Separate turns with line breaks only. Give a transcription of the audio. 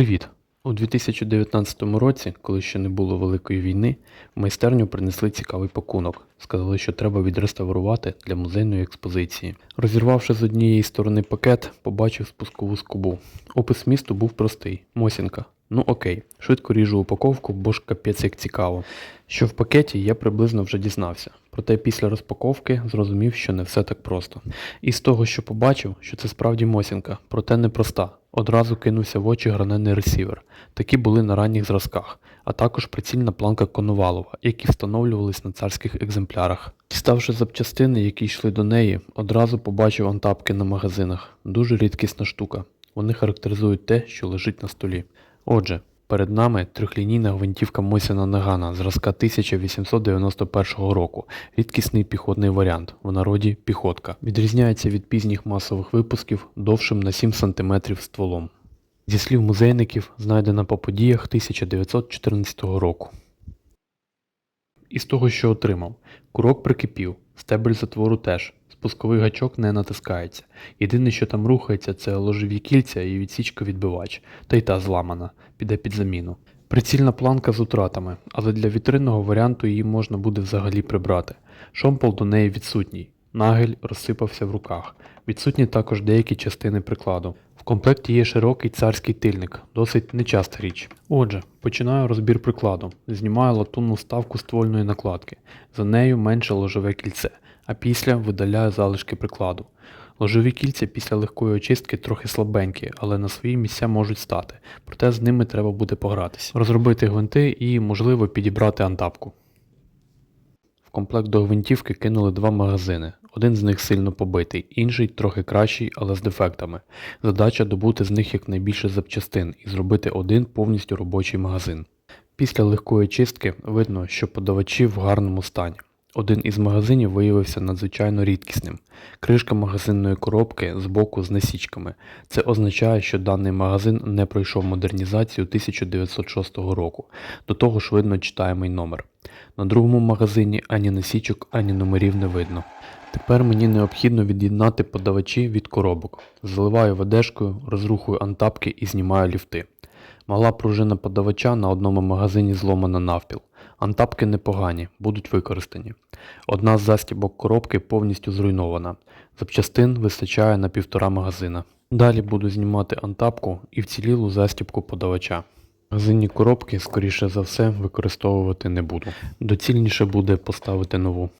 Привіт! У 2019 році, коли ще не було великої війни, в майстерню принесли цікавий пакунок. Сказали, що треба відреставрувати для музейної експозиції. Розірвавши з однієї сторони пакет, побачив спускову скобу. Опис місту був простий: Мосінка. Ну окей, швидко ріжу упаковку, бо ж капець як цікаво. Що в пакеті, я приблизно вже дізнався. Проте після розпаковки зрозумів, що не все так просто. І з того, що побачив, що це справді Мосінка, проте не проста. Одразу кинувся в очі гранений ресівер. Такі були на ранніх зразках, а також прицільна планка Коновалова, які встановлювались на царських екземплярах. Діставши запчастини, які йшли до неї, одразу побачив антапки на магазинах. Дуже рідкісна штука. Вони характеризують те, що лежить на столі. Отже, перед нами трьохлінійна гвинтівка Мосіна Нагана зразка 1891 року, рідкісний піхотний варіант, в народі піхотка. Відрізняється від пізніх масових випусків довшим на 7 см стволом. Зі слів музейників, знайдена по подіях 1914 року. Із того, що отримав, курок прикипів, стебель затвору теж, спусковий гачок не натискається. Єдине, що там рухається, це ложові кільця і відсічка відбивач, та й та зламана, піде під заміну. Прицільна планка з утратами, але для вітринного варіанту її можна буде взагалі прибрати. Шомпол до неї відсутній. Нагель розсипався в руках. Відсутні також деякі частини прикладу. В комплекті є широкий царський тильник, досить нечаста річ. Отже, починаю розбір прикладу. Знімаю латунну ставку ствольної накладки. За нею менше ложове кільце, а після видаляю залишки прикладу. Ложові кільця після легкої очистки трохи слабенькі, але на свої місця можуть стати, проте з ними треба буде погратися. Розробити гвинти і, можливо, підібрати антапку. В комплект до гвинтівки кинули два магазини. Один з них сильно побитий, інший трохи кращий, але з дефектами. Задача добути з них якнайбільше запчастин і зробити один повністю робочий магазин. Після легкої чистки видно, що подавачі в гарному стані. Один із магазинів виявився надзвичайно рідкісним. Кришка магазинної коробки збоку з насічками. Це означає, що даний магазин не пройшов модернізацію 1906 року. До того ж видно читаємий номер. На другому магазині ані насічок, ані номерів не видно. Тепер мені необхідно від'єднати подавачі від коробок. Заливаю ведешкою, розрухую антапки і знімаю ліфти. Мала пружина подавача на одному магазині зломана навпіл. Антапки непогані, будуть використані. Одна з застібок коробки повністю зруйнована. Запчастин вистачає на півтора магазина. Далі буду знімати антапку і вцілілу застібку подавача. Магазинні коробки, скоріше за все, використовувати не буду. Доцільніше буде поставити нову.